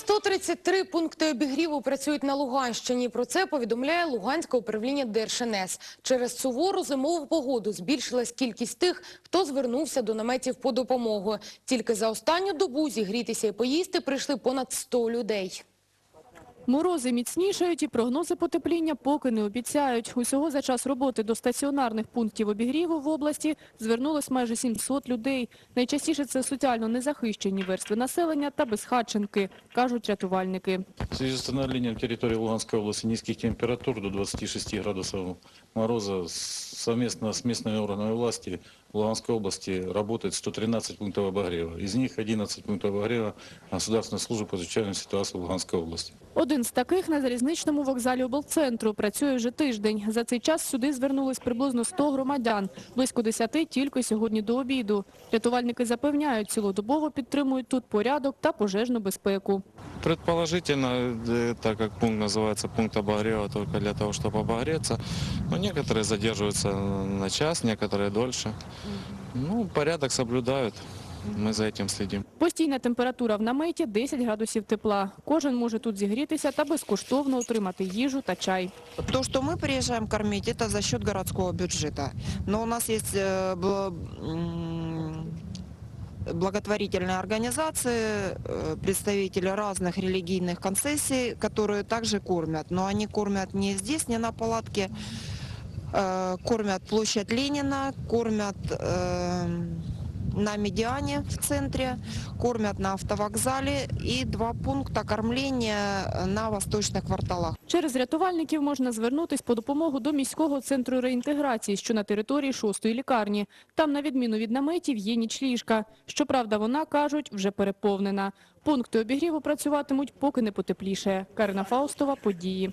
133 пункти обігріву працюють на Луганщині. Про це повідомляє Луганське управління ДРШНС. Через сувору зимову погоду збільшилась кількість тих, хто звернувся до наметів по допомогу. Тільки за останню добу зігрітися і поїсти прийшли понад 100 людей. Морози міцнішають і прогнози потепління поки не обіцяють. Усього за час роботи до стаціонарних пунктів обігріву в області звернулось майже 700 людей. Найчастіше це соціально незахищені верстви населення та безхатченки, кажуть рятувальники. В связи с установлением территории Луганской области низких температур до 26 градусов мороза с- совместно с местными органами власти в Луганской области работает 113 пунктов обогрева. Из них 11 пунктов обогрева Государственной службы по чрезвычайным ситуациям в Луганской области. Один з таких на залізничному вокзалі облцентру працює вже тиждень. За цей час сюди звернулись приблизно 100 громадян, близько 10 тільки сьогодні до обіду. Рятувальники запевняють, цілодобово підтримують тут порядок та пожежну безпеку. Предположительно, э, так как пункт называется пункт обогрева только для того, чтобы обогреться, но некоторые задерживаются на час, некоторые дольше. Ну, порядок соблюдают, мы за этим следим. Постійна температура в наметі 10 градусів тепла. Кожен може тут зігрітися та безкоштовно отримати їжу та чай. То, что мы приезжаем кормить, это за счет городского бюджета. Но у нас есть э, бл- м, благотворительные организации, э, представители разных религийных концессий, которые также кормят. Но они кормят не здесь, не на палатке, э, кормят площадь Ленина, кормят э, на Медиане в центре, кормят на автовокзале и два пункта кормления на восточных кварталах. Через рятувальників можна звернутись по допомогу до міського центру реінтеграції, що на території шостої лікарні. Там, на відміну від наметів, є нічліжка. Щоправда, вона, кажуть, вже переповнена. Пункти обігріву працюватимуть, поки не потеплішає. Карина Фаустова, події.